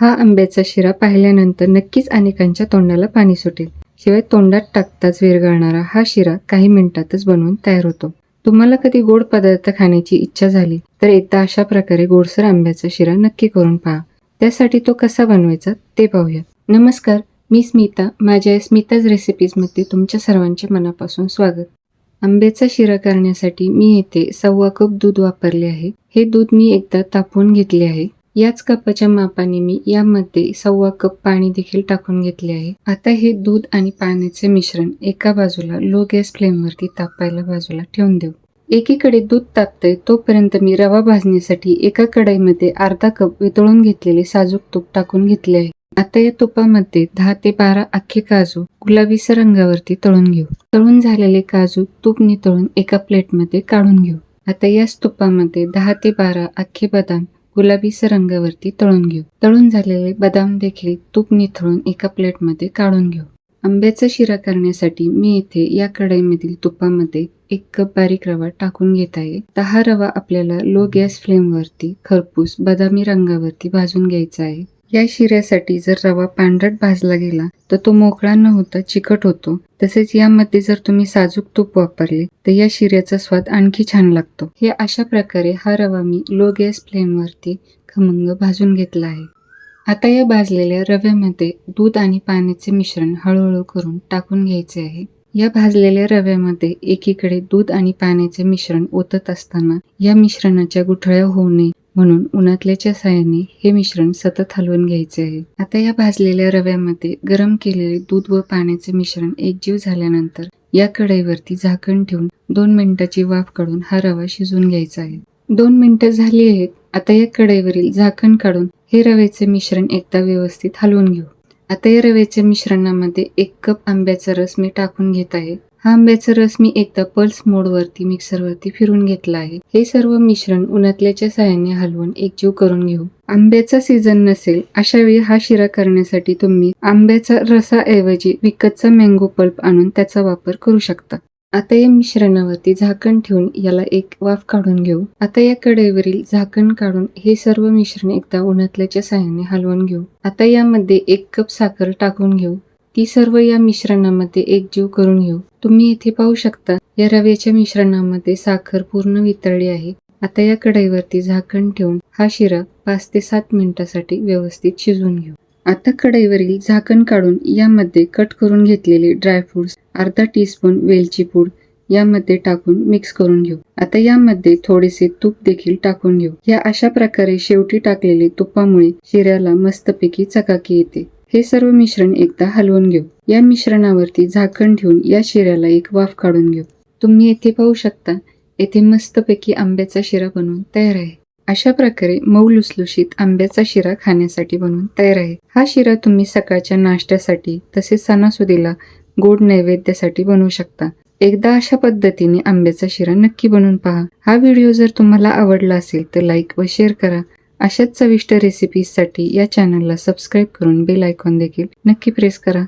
हा आंब्याचा शिरा पाहिल्यानंतर नक्कीच अनेकांच्या तोंडाला पाणी सुटेल. शिवाय तोंडात टाकताच विरघळणारा हा शिरा काही मिनिटातच बनवून तयार होतो. तुम्हाला कधी गोड पदार्थ खाण्याची इच्छा झाली तर एकदा अशा प्रकारे गोडसर आंब्याचा शिरा नक्की करून पहा. त्यासाठी तो कसा बनवायचा ते पाहूया. नमस्कार मी स्मिता. माझ्या स्मिताज रेसिपीजमध्ये तुमच्या सर्वांचे मनापासून स्वागत. आंब्याचा शिरा करण्यासाठी मी येथे सव्वा कप दूध वापरले आहे. हे दूध मी एकदा तापवून घेतले आहे. याच कपाच्या मापाने मी यामध्ये सव्वा कप पाणी देखील टाकून घेतले आहे. आता हे दूध आणि पाण्याचे मिश्रण एका बाजूला लो गॅस फ्लेमवरती तापायला बाजूला ठेवून देऊ. एकीकडे दूध तापतंय तोपर्यंत मी रवा भाजण्यासाठी एका कढईमध्ये अर्धा कप वितळून घेतलेले साजूक तूप टाकून घेतले आहे. आता या तुपामध्ये दहा ते बारा अख्खे काजू गुलाबीसर रंगावरती तळून घेऊ. तळून झालेले काजू तूप नितळून एका प्लेटमध्ये काढून घेऊ. आता याच तुपामध्ये दहा ते बारा अख्खे बदाम गुलाबीस रंगावरती तळून घेऊ. तळून झालेले बदाम देखील तूप निथळून एका प्लेटमध्ये काढून घेऊ. आंब्याचा शिरा करण्यासाठी मी येथे या कढईमधील तुपामध्ये एक कप बारीक रवा टाकून घेत आहे. तर हा रवा आपल्याला लो गॅस फ्लेमवरती खरपूस बदामी रंगावरती भाजून घ्यायचा आहे. या शिऱ्यासाठी जर रवा पांढरट भाजला गेला तर तो मोकळा न होता चिकट होतो. तसेच यामध्ये जर तुम्ही साजूक तूप वापरले तर या शिऱ्याचा स्वाद आणखी छान लागतो. हे अशा प्रकारे हा रवा मी लो गॅस फ्लेमवरती खमंग भाजून घेतला आहे. आता या भाजलेल्या रव्यामध्ये दूध आणि पाण्याचे मिश्रण हळूहळू करून टाकून घ्यायचे आहे. या भाजलेल्या रव्यामध्ये एकीकडे दूध आणि पाण्याचे मिश्रण ओतत असताना या मिश्रणाच्या गुठळ्या होऊ नये. म्हणून उन्हातल्याच्या सहाय्याने हे मिश्रण सतत हलवून घ्यायचे आहे. आता या भाजलेल्या रव्यामध्ये गरम केलेले दूध व पाण्याचे मिश्रण एकजीव झाल्यानंतर या कढईवरती झाकण ठेवून दोन मिनिटाची वाफ काढून हा रवा शिजून घ्यायचा आहे. दोन मिनिटं झाली आहेत. आता या कढईवरील झाकण काढून हे रव्याचे मिश्रण एकदा व्यवस्थित हलवून घेऊ. आता या रव्याच्या मिश्रणामध्ये एक कप आंब्याचा रस मी टाकून घेत आहे. हा आंब्याचा रस मी एकदा पल्स मोडवरती मिक्सरवरती फिरून घेतला आहे. हे सर्व मिश्रण उन्हातल्याच्या सहाय्याने हलवून एकजीव करून घेऊ. आंब्याचा सीझन नसेल अशा वेळी हा शिरा करण्यासाठी तुम्ही आंब्याचा रसाऐवजी विकतचा मँगो पल्प आणून त्याचा वापर करू शकता. आता या मिश्रणावरती झाकण ठेवून याला एक वाफ काढून घेऊ. आता या कढईवरील झाकण काढून हे सर्व मिश्रण एकदा उन्हातल्याच्या सहाय्याने हलवून घेऊ. आता यामध्ये एक कप साखर टाकून घेऊ. ती सर्व या मिश्रणामध्ये एकजीव करून घेऊ. तुम्ही इथे पाहू शकता या रव्याच्या मिश्रणामध्ये साखर पूर्ण वितळली आहे. आता या कढईवरती झाकण ठेवून हा शिरा पाच ते सात मिनिटासाठी व्यवस्थित शिजवून घेऊ. आता कढईवरील झाकण काढून यामध्ये कट करून घेतलेले ड्रायफ्रुट्स अर्धा टीस्पून वेलची पूड यामध्ये टाकून मिक्स करून घेऊ. आता यामध्ये थोडेसे तूप देखील टाकून घेऊ. या अशा प्रकारे शेवटी टाकलेले तुपामुळे शिऱ्याला मस्तपैकी चकाकी येते. हे सर्व मिश्रण एकदा हलवून घेऊ. या मिश्रणावरती झाकण ठेवून या शिऱ्याला एक वाफ काढून घेऊ. तुम्ही येथे पाहू शकता येथे मस्तपैकी आंब्याचा शिरा बनवून तयार आहे. अशा प्रकारे मऊ लुसलुशीत आंब्याचा शिरा खाण्यासाठी बनवून तयार आहे. हा शिरा तुम्ही सकाळच्या नाश्त्यासाठी तसेच सणासुदीला गोड नैवेद्यासाठी बनवू शकता. एकदा अशा पद्धतीने आंब्याचा शिरा नक्की बनवून पहा. हा व्हिडिओ जर तुम्हाला आवडला असेल तर लाईक व शेअर करा. अशाच चविष्ट रेसिपीजसाठी या चॅनलला सबस्क्राईब करून बेल आयकॉन देखील नक्की प्रेस करा.